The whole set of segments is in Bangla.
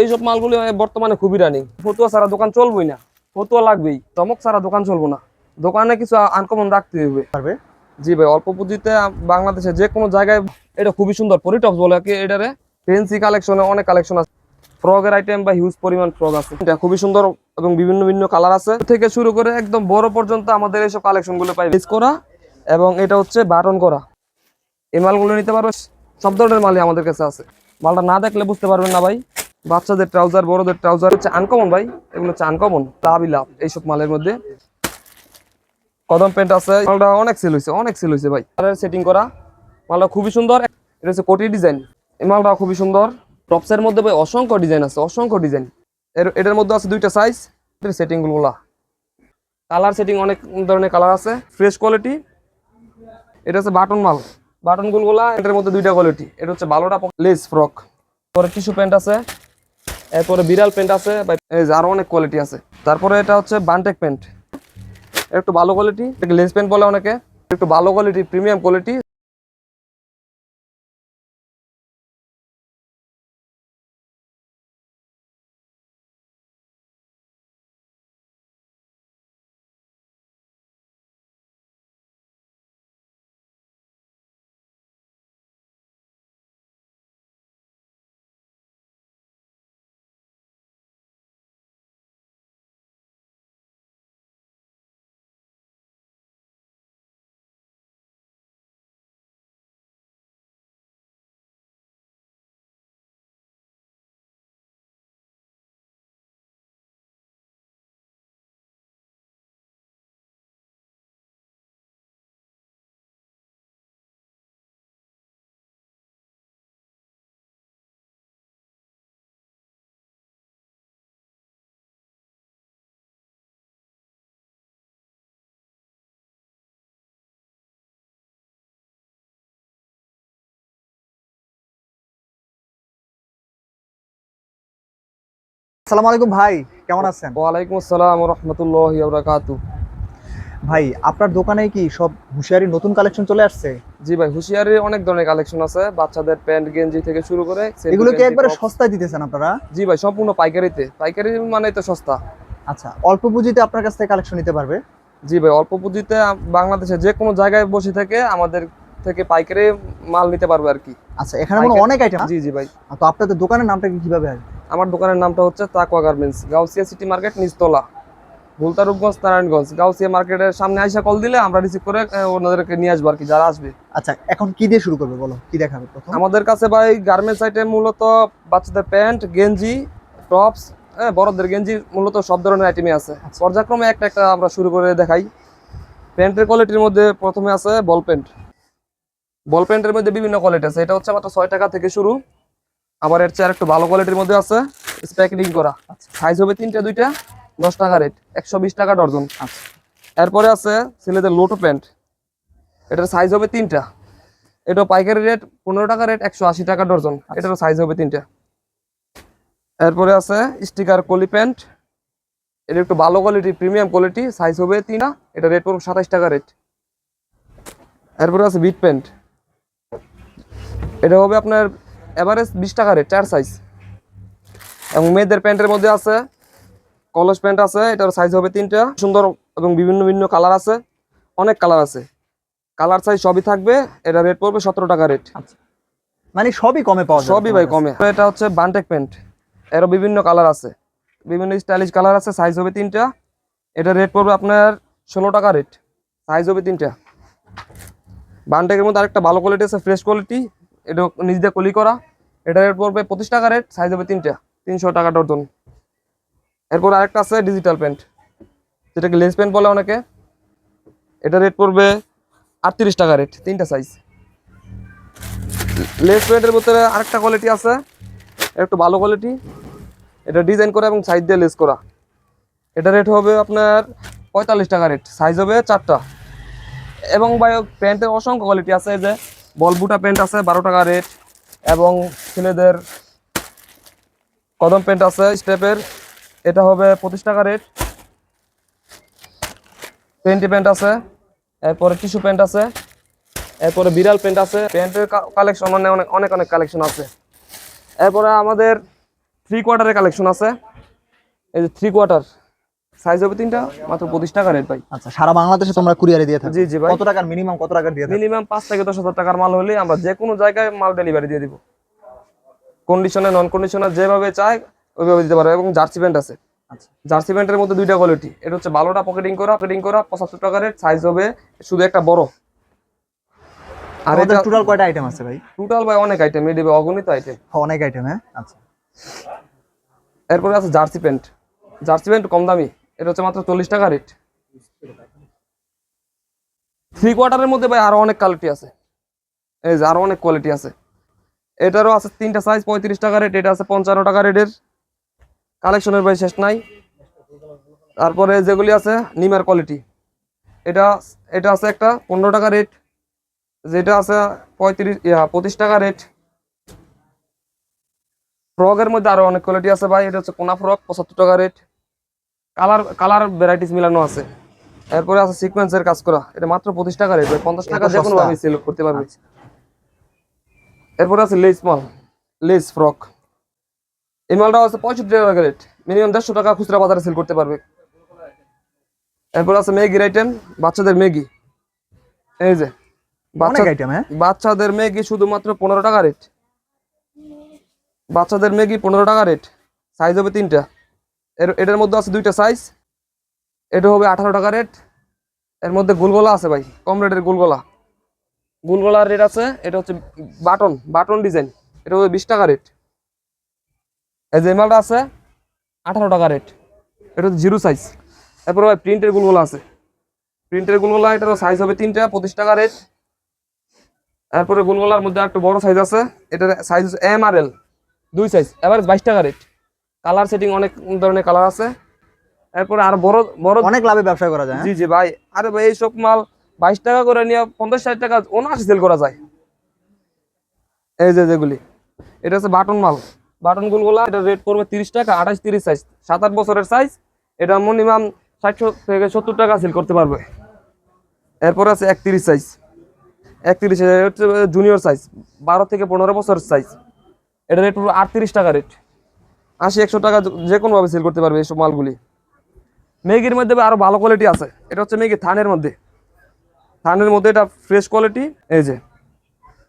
এইসব মালগুলো বর্তমানে খুবই রানিং ফতুয়া ছাড়া দোকান চলবেই না। ফতুয়া লাগবেই। চমক ছাড়া দোকান চলবো না। দোকানে কিছু আনকমন রাখতে হবে। পারবে? জি ভাই অল্প পুঁজিতে বাংলাদেশে যে কোনো জায়গায় এটা খুবই সুন্দর। পরিটপস বলে কি এটারে? ফেন্সি কালেকশনে অনেক কালেকশন আছে। ফ্রগের আইটেম বা হিউজ পরিমাণ ফ্রগ আছে। এটা খুবই সুন্দর এবং বিভিন্ন বিভিন্ন কালার আছে। থেকে শুরু করে একদম বড় পর্যন্ত আমাদের এইসব কালেকশনগুলো পাই বেস করা এবং এটা হচ্ছে বাটন করা। এই মালগুলো নিতে পারবে। সব ধরনের মালই আমাদের কাছে আছে। মালটা না দেখলে বুঝতে পারবেন না ভাই। বাচ্চাদের ট্রাউজার, বড়দের ট্রাউজার হচ্ছে আনকমন ভাই। এগুলো হচ্ছে আনকমন লাভই লাভ এইসব মালের মধ্যে। কদম প্যান্ট আছে মালটা অনেক সেল হয়েছে অনেক সেল হয়েছে ভাই। কালার সেটিং করা, মালটা খুবই সুন্দর, এটা হচ্ছে কোটি ডিজাইন এই মালটা খুবই সুন্দর। টপসের মধ্যে ভাই অসংখ্য ডিজাইন আছে, অসংখ্য ডিজাইন এর, এটার মধ্যে আছে দুইটা সাইজ সেটিংগুলা। কালার সেটিং অনেক ধরনের কালার আছে ফ্রেশ কোয়ালিটি এটা হচ্ছে বাটন মাল। বাটন গুলগুলা এটার মধ্যে দুইটা কোয়ালিটি এটা হচ্ছে ভালোটা লেস ফ্রক পরে টিস্যু প্যান্ট আছে। এরপরে বিড়াল প্যান্ট আছে এই যে আরও অনেক কোয়ালিটি আছে। তারপরে এটা হচ্ছে বানটেক প্যান্ট একটু ভালো কোয়ালিটি লেস প্যান্ট বলে অনেকে। একটু ভালো কোয়ালিটি প্রিমিয়াম কোয়ালিটি আসসালামু আলাইকুম ভাই কেমন আছেন? ওয়ালাইকুম আসসালাম রহমতুল্লাহ বরাকাতু ভাই আপনার দোকানে কি সব হুঁশিয়ারি নতুন কালেকশন চলে আসছে? জি ভাই হুঁশিয়ারির অনেক ধরনের কালেকশন আছে। বাচ্চাদের প্যান্ট গেঞ্জি থেকে শুরু করে এগুলো কি একবারে সস্তায় দিতেছেন আপনারা? জি ভাই সম্পূর্ণ পাইকারিতে। পাইকারি মানে তো সস্তা। আচ্ছা অল্প পুঁজিতে আপনার কাছ থেকে কালেকশন নিতে পারবে? জি ভাই অল্প পুঁজিতে বাংলাদেশে যে কোনো জায়গায় বসে থেকে আমাদের থেকে পাইকারি মাল নিতে পারবে আর কি। আচ্ছা এখানে মনে অনেক আইটেম জি জি ভাই। তো আপনাদের দোকানের নামটা কি কীভাবে আসবে? আমার দোকানের নামটা হচ্ছে Taqwa garments Gausia city market নিচতলা। ভুলতা রূপগঞ্জ নারায়ণগঞ্জ গাউসিয়া মার্কেটের সামনে আইসা কল দিলে আমরা রিসিভ করে ওনাদেরকে নিয়ে আসব আর কি যারা আসবে। আচ্ছা এখন কি দিয়ে শুরু করবে বলো? কি দেখাবে প্রথম? আমাদের কাছে ভাই গার্মেন্টস আইটেম মূলত বাচ্চাদের প্যান্ট গেঞ্জি টপস হ্যাঁ বড়দের গেঞ্জি মূলত সব ধরনের আইটেমই আছে। পর্যায়ক্রমে একটা একটা আমরা শুরু করে দেখাই। প্যান্টের কোয়ালিটির মধ্যে প্রথমে আছে বল প্যান্ট বল প্যান্টের মধ্যে বিভিন্ন কোয়ালিটি আছে। এটা হচ্ছে মাত্র ছয় টাকা থেকে শুরু। আবার এর চেয়ে একটু ভালো কোয়ালিটির মধ্যে আছে। প্যাকেটিং করা। সাইজ হবে তিনটা দুইটা দশ টাকা রেট একশো বিশ টাকা ডর্জন আচ্ছা। এরপরে আছে ছেলেদের লোটো প্যান্ট এটার সাইজ হবে তিনটা। এটা পাইকারি রেট পনেরো টাকা রেট একশো আশি টাকা ডর্জন এটারও সাইজ হবে তিনটা। এরপরে আছে স্টিকার কলি প্যান্ট এটা একটু ভালো কোয়ালিটি প্রিমিয়াম কোয়ালিটি সাইজ হবে তিনটা। এটা রেট পড়বে সাতাইশ টাকা রেট এরপরে আছে বিট প্যান্ট এটা হবে আপনার এভারেজ বিশ টাকা রেট চার সাইজ এবং মেয়েদের প্যান্টের মধ্যে আছে কলস প্যান্ট আছে এটার সাইজ হবে তিনটা। সুন্দর এবং বিভিন্ন বিভিন্ন কালার আছে অনেক কালার আছে। কালার সাইজ সবই থাকবে এটা রেট পড়বে সতেরো টাকা রেট মানে সবই কমে পাওয়া সবই ভাই কমে। এটা হচ্ছে বান্টেক প্যান্ট এরও বিভিন্ন কালার আছে। বিভিন্ন স্টাইলিশ কালার আছে সাইজ হবে তিনটা। এটা রেট পড়বে আপনার ষোলো টাকা রেট সাইজ হবে তিনটা। বান্টেকের মধ্যে আরেকটা ভালো কোয়ালিটি আছে ফ্রেশ কোয়ালিটি এটা নিজ দিয়ে কলি করা। এটা রেট পড়বে পঁচিশ টাকা রেট সাইজ হবে তিনটা, তিনশো টাকা ডর্জন এরপর আরেকটা আছে ডিজিটাল প্যান্ট যেটাকে লেন্স প্যান্ট বলে অনেকে। এটা রেট পড়বে আটত্রিশ টাকা রেট, তিনটা সাইজ লেস প্যান্টের ভিতরে আরেকটা কোয়ালিটি আছে একটু ভালো কোয়ালিটি এটা ডিজাইন করা এবং সাইজ দিয়ে লেস করা। এটা রেট হবে আপনার পঁয়তাল্লিশ টাকা রেট সাইজ হবে চারটা। এবং ভাই প্যান্টের অসংখ্য কোয়ালিটি আছে যে। বলবুটা প্যান্ট আছে, বারো টাকা রেট এবং ছেলেদের কদম প্যান্ট আছে স্টেপের এটা হবে পঁচিশ টাকা রেট পেন্টি প্যান্ট আছে, এরপরে টিস্যু প্যান্ট আছে, এরপরে বিড়াল প্যান্ট আছে। প্যান্টের কালেকশন মানে অনেক অনেক অনেক কালেকশন আছে। এরপরে আমাদের থ্রি কোয়ার্টারের কালেকশন আছে। এই যে থ্রি কোয়ার্টার সাইজ হবে তিনটা মাত্র পঁচিশ টাকা রেট ভাই। আচ্ছা সারা বাংলাদেশে তোমরা কুরিয়ারে দিয়ে থাকো। জি জি ভাই। কত টাকার মিনিমাম কত টাকার দিয়ে মিনিমাম পাঁচ থেকে দশ হাজার টাকার মাল হলে আমরা যে কোনো জায়গায় মাল ডেলিভারি দিয়ে দিব। কন্ডিশনে নন কন্ডিশনে যেভাবে চাই ওইভাবে দিতে পারবে এবং জার্সি প্যান্ট আছে। আচ্ছা। জার্সি প্যান্টের মধ্যে দুইটা কোয়ালিটি এটা হচ্ছে ভালোটা পকেটিং করা পকেটিং করা পঁচাত্তর টাকা রেট সাইজ হবে শুধু একটা বড়। আর এটা টোটাল কয়টা আইটেম আছে ভাই? টোটাল ভাই অনেক আইটেম এই দেবে অগণিত আইটেম অনেক আইটেম হ্যাঁ? আচ্ছা। এরপরে আছে জার্সি প্যান্ট জার্সি প্যান্ট কম দামি। এটা হচ্ছে মাত্র চল্লিশ টাকা রেট থ্রি কোয়ার্টারের মধ্যে ভাই আরও অনেক কোয়ালিটি আছে। এই যে আরও অনেক কোয়ালিটি আছে। এটারও আছে তিনটা সাইজ পঁয়ত্রিশ টাকা রেট এটা আছে পঞ্চান্ন টাকা রেটের কালেকশনের ভাই শেষ নাই। তারপরে যেগুলি আছে, নিমের কোয়ালিটি এটা এটা আছে একটা পনেরো টাকা রেট যেটা আছে পঁয়ত্রিশ, ইয়া, পঁচিশ টাকা রেট ফ্রকের মধ্যে আরও অনেক কোয়ালিটি আছে ভাই, এটা হচ্ছে কোনা ফ্রক পঁচাত্তর টাকা রেট কালার কালার ভ্যারাইটিস মিলানো আছে। এরপরে আছে সিকোয়েন্সের কাজ করা। এটা মাত্র পঁচিশ টাকা রেট পঞ্চাশ টাকা যে কোনো সেল করতে পারবে। এরপরে আছে লেস মাল। লেস ফ্রক এই মালটা আছে পঁয়ষট্টি টাকা রেট মিনিমাম দেড়শো টাকা খুচরা বাজারে সেল করতে পারবে। এরপর আছে ম্যাগির আইটেম বাচ্চাদের ম্যাগি এই যে হ্যাঁ? বাচ্চাদের ম্যাগি শুধুমাত্র পনেরো টাকা রেট বাচ্চাদের ম্যাগি পনেরো টাকা রেট সাইজ হবে তিনটা। এর, এটার মধ্যে আছে দুইটা সাইজ এটা হবে আঠারো টাকা রেট এর মধ্যে গুলগোলা আছে ভাই, কম রেটের গুলগোলা। গুলগোলার রেট আছে, এটা হচ্ছে বাটন বাটন ডিজাইন এটা হবে বিশ টাকা রেট এই যে মালটা আছে, আঠারো টাকা রেট এটা হচ্ছে জিরো সাইজ এরপরে ভাই প্রিন্টের গুলগোলা আছে। প্রিন্টের গুলগোলা, এটারও সাইজ হবে তিনটা, পঁচিশ টাকা রেট তারপরে গোলগোলার মধ্যে একটা বড় সাইজ আছে। এটার সাইজ এম আর এল দুই সাইজ এভারেজ বাইশ টাকা রেট কালার সেটিং অনেক ধরনের কালার আছে। এরপরে আর বড় বড় অনেক লাভে ব্যবসা করা যায় হ্যাঁ? জি জি ভাই। আরে ভাই এইসব মাল বাইশ টাকা করে নিয়ে পঞ্চাশ ষাট টাকা অনায়াসে সেল করা যায়। এই যে যেগুলি এটা হচ্ছে বাটন মাল। বাটন গুলগুলা এটা রেট পড়বে তিরিশ টাকা আঠাশ তিরিশ সাইজ সাত আট বছরের সাইজ এটা মিনিমাম ষাট থেকে সত্তর টাকা সেল করতে পারবে। এরপর আছে একত্রিশ সাইজ একত্রিশ হচ্ছে জুনিয়র সাইজ বারো থেকে পনেরো বছরের সাইজ এটা রেট পড়বে আটত্রিশ টাকা রেট আশি একশো টাকা যে কোনোভাবে সেল করতে পারবে এইসব মালগুলি। মেগির মধ্যে আরও ভালো কোয়ালিটি আছে। এটা হচ্ছে মেগি থানের মধ্যে। থানের মধ্যে এটা ফ্রেশ কোয়ালিটি এই যে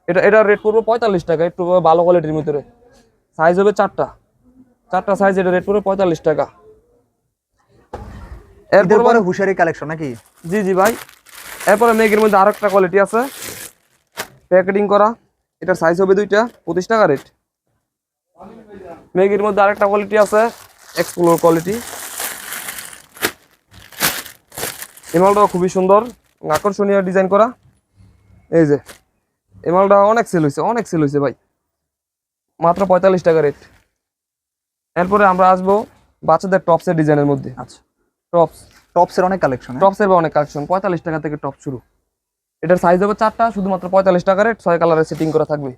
এটা এটা রেট পড়বে পঁয়তাল্লিশ টাকা একটু ভালো কোয়ালিটির ভিতরে। সাইজ হবে চারটা। চারটা সাইজ এটা রেট পড়বে পঁয়তাল্লিশ টাকা। এরপর পরে হুশিয়ারি কালেকশন নাকি? জি জি ভাই। এরপরে মেগির মধ্যে আরও একটা কোয়ালিটি আছে। প্যাকেটিং করা। এটার সাইজ হবে দুইটা পঁচিশ টাকা রেট মেগির মধ্যে আরেকটা কোয়ালিটি আছে এক্সপ্লোর কোয়ালিটি এই খুবই সুন্দর আকর্ষণীয় ডিজাইন করা। এই যে এই মালটা অনেক সেল হয়েছে অনেক সেল হয়েছে ভাই। মাত্র পঁয়তাল্লিশ টাকা রেট এরপরে আমরা আসব বাচ্চাদের টপসের ডিজাইনের মধ্যে। আচ্ছা। টপস টপসের অনেক কালেকশন টপসের অনেক কালেকশন পঁয়তাল্লিশ টাকা থেকে টপ শুরু। এটার সাইজ হবে চারটা শুধুমাত্র পঁয়তাল্লিশ টাকা রেট ছয় কালারের সেটিং করা থাকবে।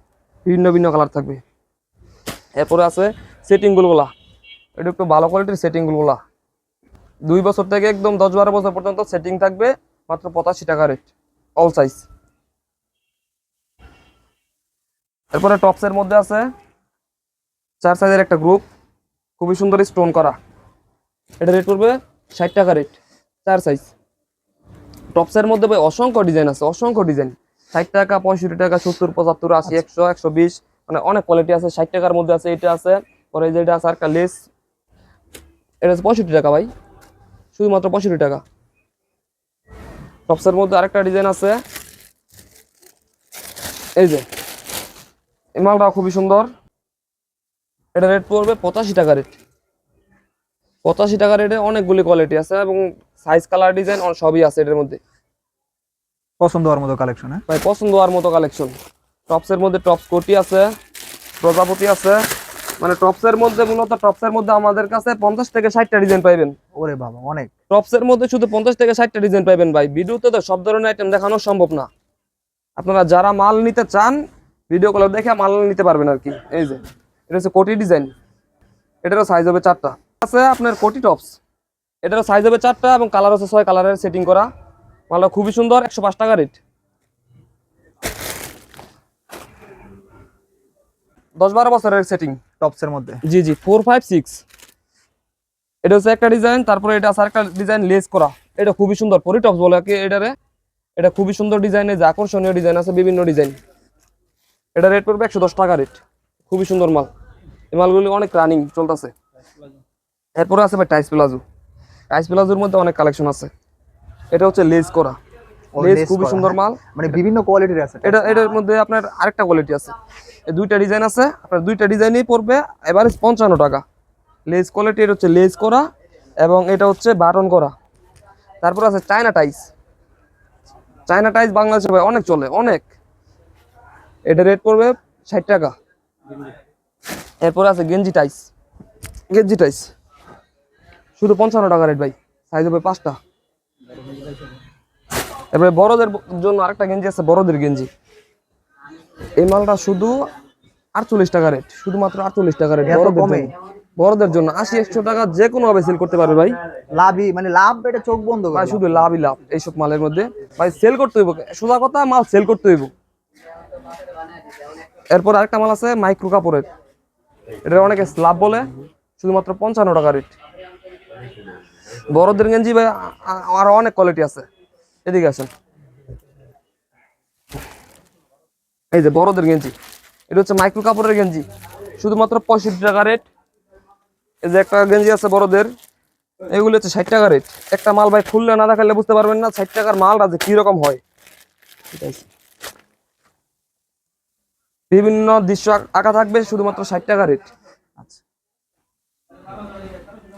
ভিন্ন ভিন্ন কালার থাকবে। এরপরে আছে সেটিং গুলগুলা। এটা একটু ভালো কোয়ালিটির সেটিং গুলগুলা। দুই বছর থেকে একদম দশ বারো বছর পর্যন্ত সেটিং থাকবে মাত্র পঁচাশি টাকা রেট অল সাইজ এরপরে টপসের মধ্যে আছে চার সাইজের একটা গ্রুপ খুবই সুন্দর স্টোন করা। এটা রেট করবে ষাট টাকা রেট চার সাইজ টপসের মধ্যে ভাই অসংখ্য ডিজাইন আছে অসংখ্য ডিজাইন ষাট টাকা পঁয়ষট্টি টাকা সত্তর পঁচাত্তর আশি একশো একশো বিশ মানে অনেক কোয়ালিটি আছে ষাট টাকার মধ্যে আছে এটা আছে পরে এই যে এটা আছে আর একটা লেস এটা আছে পঁয়ষট্টি টাকা ভাই শুধুমাত্র পঁয়ষট্টি টাকা। টপসের মধ্যে আরেকটা ডিজাইন আছে। এই যে এই মালটা খুবই সুন্দর। এটা রেট পড়বে পঁচাশি টাকা রেট পঁচাশি টাকা রেটে অনেকগুলি কোয়ালিটি আছে এবং সাইজ কালার ডিজাইন সবই আছে এটার মধ্যে। পছন্দ হওয়ার মতো কালেকশন হ্যাঁ? ভাই পছন্দ হওয়ার মতো কালেকশন টপসের মধ্যে টপস কোটি আছে প্রজাপতি আছে। মানে টপসের মধ্যে মূলত টপসের মধ্যে আমাদের কাছে পঞ্চাশ থেকে ষাটটা ডিজাইন পাইবেন। ওরে বাবা অনেক। টপসের মধ্যে শুধু পঞ্চাশ থেকে ষাটটা ডিজাইন পাইবেন ভাই। ভিডিওতে তো সব ধরনের আইটেম দেখানো সম্ভব না। আপনারা যারা মাল নিতে চান ভিডিও কলে দেখে মাল নিতে পারবেন আর কি। এই যে এটা হচ্ছে কোটি ডিজাইন এটারও সাইজ হবে চারটা। আছে আপনার কোটি টপস এটারও সাইজ হবে চারটা এবং কালার হচ্ছে ছয় কালারের সেটিং করা। মালটা খুবই সুন্দর একশো পাঁচ টাকা রেট দশ বারো বছরের সেটিং টপস এর মধ্যে। G G four five six এটা হচ্ছে একটা ডিজাইন তারপরে এটা আছে একটা ডিজাইন লেস করা। এটা খুবই সুন্দর পরি টপস বলে কি এটারে। এটা খুবই সুন্দর ডিজাইনের যে আকর্ষণীয় ডিজাইন আছে বিভিন্ন ডিজাইন এটা রেট পড়বে একশো দশ টাকা রেট খুবই সুন্দর মাল। এই মালগুলি অনেক রানিং চলতেছে। এরপরে আছে ভাই টাইস প্লাজো টাইস প্লাজোর মধ্যে অনেক কালেকশন আছে। এটা হচ্ছে লেস করা। লেস খুবই সুন্দর হ্যাঁ। মাল। মানে বিভিন্ন কোয়ালিটির আছে। এটা এটার মধ্যে আপনার আরেকটা কোয়ালিটি আছে। দুইটা ডিজাইন আছে, আপনার দুইটা ডিজাইনই পড়বে, এবারে পঞ্চান্ন টাকা। লেস কোয়ালিটি এটা হচ্ছে লেস করা এবং এটা হচ্ছে বাটন করা। তারপর আছে চায়না টাইস চায়না টাইস বাংলাদেশে ভাই অনেক চলে, অনেক। এটা রেট পড়বে ষাট টাকা। এরপর আছে গেঞ্জি টাইস গেঞ্জি টাইস শুধু পঞ্চান্ন টাকা রেট ভাই সাইজ হবে পাঁচটা। এবারে বড়দের জন্য আরেকটা গেঞ্জি আছে, বড়দের গেঞ্জি। এই মালটা শুধু আটচল্লিশ টাকা রেট শুধুমাত্র আটচল্লিশ টাকা রেট বড়দের কমে? জন্য। বড়দের জন্য আশি একশো টাকা যে কোনো ভাবে সেল করতে পারবে ভাই। লাভই মানে লাভ এটা চোখ বন্ধ ভাই শুধু লাভই লাভ এইসব মালের মধ্যে। ভাই সেল করতে হইব সোজা কথা মাল সেল করতে হইব। এরপর আরেকটা মাল আছে মাইক্রো কাপড়ের। এটা অনেকে স্লাব বলে শুধুমাত্র পঞ্চান্ন টাকা রেট বড়দের গেঞ্জি ভাই আরও অনেক কোয়ালিটি আছে। এদিকে আসেন। এই যে বড়দের গেঞ্জি। এটা হচ্ছে মাইক্রো কাপড়ের গেঞ্জি। শুধুমাত্র পঁয়ষট্টি টাকা রেট। এই যে একটা গেঞ্জি আছে বড়দের, এগুলো হচ্ছে ষাট টাকা রেট। একটা মাল ভাই খুললে না দেখালে বুঝতে পারবেন না ষাট টাকার মালটা যে কীরকম হয়। বিভিন্ন দৃশ্য আঁকা থাকবে, শুধুমাত্র ষাট টাকা রেট। আচ্ছা।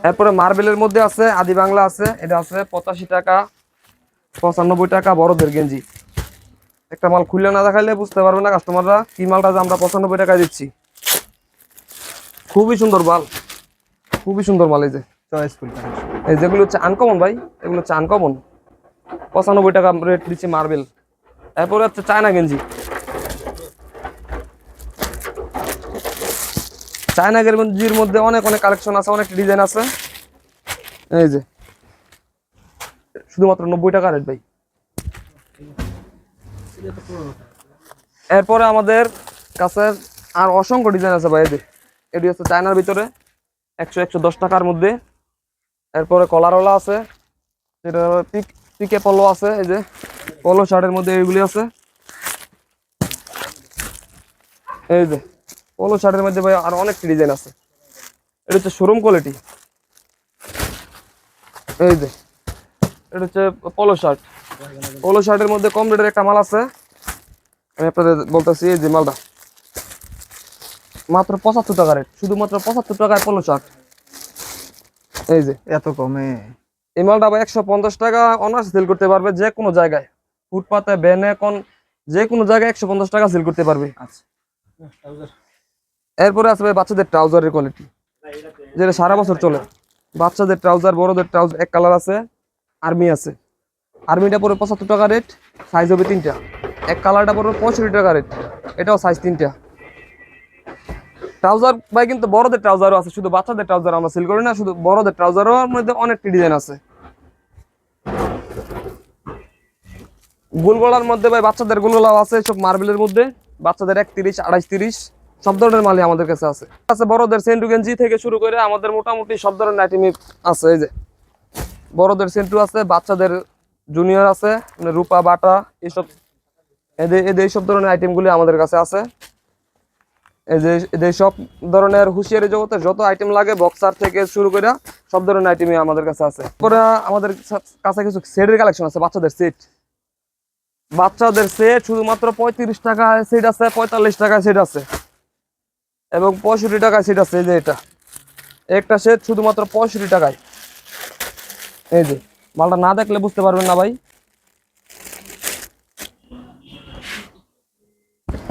এরপরে মার্বেলের মধ্যে আছে, আদি বাংলা আছে, এটা আছে পঁচাশি টাকা, পঁচানব্বই টাকা বড়দের গেঞ্জি। একটা মাল খুললে না দেখালে বুঝতে পারবে না কাস্টমাররা কি মালটা যে আমরা পঁচানব্বই টাকায় দিচ্ছি। খুবই সুন্দর মাল। খুবই সুন্দর মাল এই যে। চয়েসফুল এই যেগুলো হচ্ছে আনকমন ভাই এগুলো হচ্ছে আনকমন পঁচানব্বই টাকা রেট দিচ্ছে মার্বেল এরপরে হচ্ছে চায়না গেঞ্জি। চায়না গেঞ্জির মধ্যে অনেক অনেক কালেকশন আছে অনেক ডিজাইন আছে। এই যে। শুধুমাত্র নব্বই টাকা রেট ভাই। এরপরে আমাদের কাছে আর অসংখ্য ডিজাইন আছে ভাই এটি হচ্ছে চায়নার ভিতরে, একশো একশো দশ টাকার মধ্যে। এরপরে কলারওয়ালা আছে, যেটা পিক, পিকে পলো আছে, এই যে। পলো শার্টের মধ্যে এইগুলি আছে। এই যে পলো শার্টের মধ্যে ভাই আর অনেক ডিজাইন আছে। এটা হচ্ছে শোরুম কোয়ালিটি এই যে, এটা হচ্ছে পলো শার্ট পলো শার্টের মধ্যে কম রেটের একটা মাল আছে। আমি আপনাদের বলতেছি যে মালটা। মাত্র পঁচাত্তর টাকা রেট শুধুমাত্র পঁচাত্তর টাকায় পলো শার্ট। এই যে। এত কমে। এই মালটা আবার একশো পঞ্চাশ টাকা অনার্স সেল করতে পারবে যে কোনো জায়গায়। ফুটপাতে ব্যানে কোন যে কোনো জায়গায় একশো পঞ্চাশ টাকা সেল করতে পারবে। আচ্ছা। এরপরে আসবে বাচ্চাদের ট্রাউজারের কোয়ালিটি যেটা সারা বছর চলে। বাচ্চাদের ট্রাউজার বড়দের ট্রাউজার এক কালার আছে আর্মি আছে। আর্মিটা পড়বে পঁচাত্তর টাকা রেট সাইজ হবে তিনটা। এক কালারটা পড়বে পঁয়ষট্টি টাকা রেট এটাও সাইজ তিনটা। ট্রাউজার ভাই, কিন্তু বড়দের ট্রাউজারও আছে, শুধু বাচ্চাদের ট্রাউজার আমরা সেল করি না, শুধু বড়দের ট্রাউজারও মধ্যে অনেকটি ডিজাইন আছে। গোলগোলার মধ্যে ভাই, বাচ্চাদের গোলগোলাও আছে সব মার্বেলের মধ্যে, বাচ্চাদের একত্রিশ, আড়াইশ, তিরিশ, সব ধরনের মালই আমাদের কাছে আছে। আছে বড়দের সেন্টু গেঞ্জি থেকে শুরু করে আমাদের মোটামুটি সব ধরনের আইটেমই আছে, এই যে। বড়দের সেন্টু আছে, বাচ্চাদের জুনিয়র আছে মানে রূপা, বাটা এইসব এদের এদের এইসব ধরনের আইটেমগুলি আমাদের কাছে আছে। যে এদের সব ধরনের হুঁশিয়ারি জগতে যত আইটেম লাগে বক্সার থেকে শুরু করে সব ধরনের আইটেমই আমাদের কাছে আছে। তারপরে আমাদের কাছে কিছু সেটের কালেকশন আছে, বাচ্চাদের সেট বাচ্চাদের সেট শুধুমাত্র পঁয়ত্রিশ টাকায় সেট আছে, পঁয়তাল্লিশ টাকায় সেট আছে। এবং পঁয়ষট্টি টাকায় সেট আছে, এই যে এটা। একটা সেট শুধুমাত্র পঁয়ষট্টি টাকায়। এই যে। মালটা না দেখলে বুঝতে পারবেন না ভাই।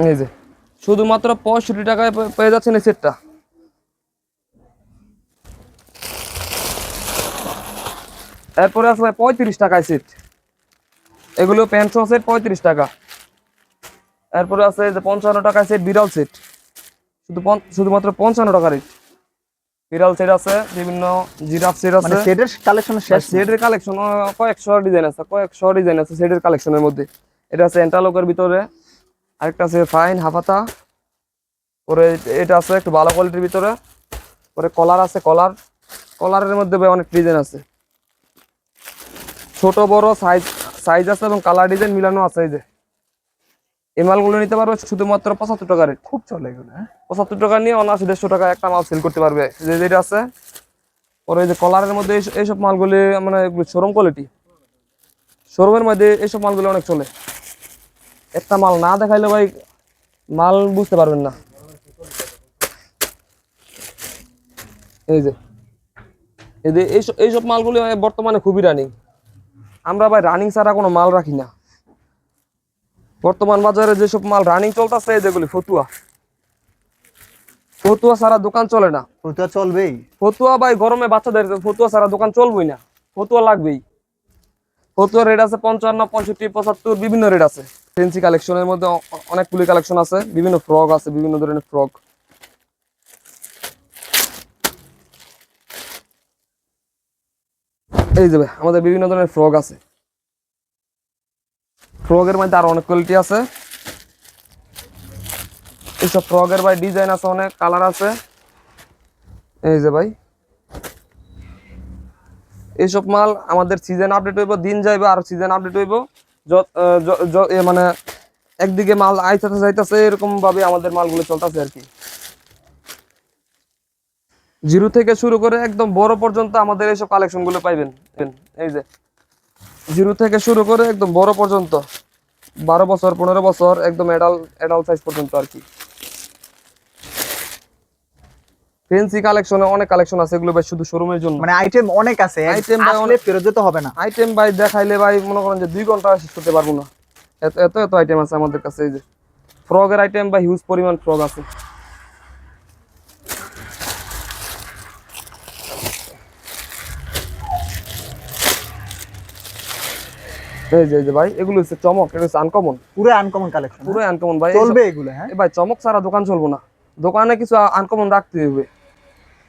এই যে, শুধুমাত্র পঁয়ষট্টি টাকায় পেয়ে যাচ্ছেন এই সেটটা। এরপরে আছে ভাই পঁয়ত্রিশ টাকায় সেট। এগুলো পেনশন সেট পঁয়ত্রিশ টাকা। এরপরে আছে যে পঞ্চান্ন টাকায় সেট বিড়াল সেট। শুধু শুধুমাত্র পঞ্চান্ন টাকা রেট বিড়াল সেট আছে বিভিন্ন জিরাফ সেট মানে আছে সেটের কালেকশনের শেষ সেটের কালেকশন কয়েকশো ডিজাইন আছে কয়েকশো ডিজাইন আছে সেটের কালেকশনের মধ্যে। এটা আছে এন্টালোকের ভিতরে আরেকটা আছে ফাইন হাফাতা। পরে এটা আছে একটু ভালো কোয়ালিটির ভিতরে। পরে কলার আছে কলার কলারের মধ্যে অনেক ডিজাইন আছে। ছোট বড় সাইজ সাইজ আছে এবং কালার ডিজাইন মিলানো আছে এই যে। এই মালগুলো নিতে পারবে শুধুমাত্র পঁচাত্তর টাকা রেট খুব চলে এগুলো হ্যাঁ? পঁচাত্তর টাকা নিয়ে অনাশি দেড়শো টাকা একটা মাল সেল করতে পারবে। যে যেটা আছে পরে এই যে কলারের মধ্যে এইসব মালগুলি মানে শোরুম কোয়ালিটি শোরুমের মধ্যে এইসব মালগুলো অনেক চলে। একটা মাল না দেখাইলে ভাই মাল বুঝতে পারবেন না। এই যে এই যে এইসব এইসব মালগুলি বর্তমানে খুবই রানিং আমরা ভাই রানিং ছাড়া কোনো মাল রাখি না। বর্তমান বাজারে যেসব মাল রানিং চলতেছে এই যেগুলি ফতুয়া। ফতুয়া ছাড়া দোকান চলে না। ফতুয়া চলবেই। ফতুয়া ভাই গরমে বাচ্চাদের ফতুয়া ছাড়া দোকান চলবেই না। ফতুয়া লাগবেই। ফতুয়া রেট আছে পঞ্চান্ন পঁয়ষট্টি পঁচাত্তর বিভিন্ন রেট আছে। ফেন্সি কালেকশনের মধ্যে অনেকগুলি কালেকশন আছে। বিভিন্ন ফ্রক আছে বিভিন্ন ধরনের ফ্রক এই যে আমাদের বিভিন্ন ধরনের ফ্রক আছে। ফ্রকের মধ্যে আরও অনেক কোয়ালিটি আছে। এইসব ফ্রগের ভাই ডিজাইন আছে, অনেক কালার আছে। এই যে ভাই। এইসব মাল আমাদের সিজন আপডেট হইব, দিন যাইবে আর সিজন আপডেট হইব। মানে একদিকে মাল আইতাছে যাইতাছে এরকম ভাবে আমাদের মালগুলো চলতেছে আর কি। জিরো থেকে শুরু করে একদম বড় পর্যন্ত আমাদের এইসব কালেকশনগুলো পাইবেন। এই যে জিরো থেকে শুরু করে একদম বড় পর্যন্ত। বারো বছর পনেরো বছর একদম সাইজ পর্যন্ত আর কি। ফেন্সি কালেকশনে অনেক কালেকশন আছে এগুলো ভাই শুধু শোরুমের জন্য। মানে আইটেম অনেক আছে আইটেম ভাই অনেক- ফেরত যেতে হবে না। আইটেম ভাই দেখাইলে ভাই মনে করেন যে দুই ঘণ্টা শেষ করতে পারব না। এত এত এত আইটেম আছে আমাদের কাছে এই যে। ফ্রগের আইটেম বা হিউজ পরিমাণ ফ্রগ আছে। এই যে যে ভাই এগুলো হচ্ছে চমক এটা হচ্ছে আনকমন পুরো আনকমন কালেকশন পুরো আনকমন ভাই। চলবে এগুলো হ্যাঁ? ভাই চমক ছাড়া দোকান চলবো না। দোকানে কিছু আনকমন রাখতে হবে।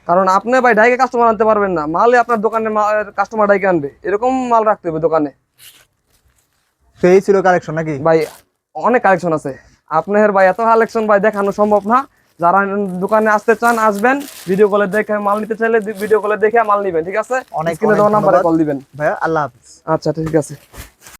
কারণ আপনি ভাই ডাইকে কাস্টমার আনতে পারবেন না। মালে আপনার দোকানে কাস্টমার ডাইকে আনবে। এরকম মাল রাখতে হবে দোকানে। তো এই ছিল কালেকশন নাকি? ভাই অনেক কালেকশন আছে। আপনার ভাই এত কালেকশন ভাই দেখানো সম্ভব না। যারা দোকানে আসতে চান আসবেন। ভিডিও কলে দেখে মাল নিতে চাইলে ভিডিও কলে দেখে মাল নিবেন ঠিক আছে? অনেক নাম্বারে কল দিবেন। ভাইয়া আল্লাহ হাফিজ। আচ্ছা ঠিক আছে।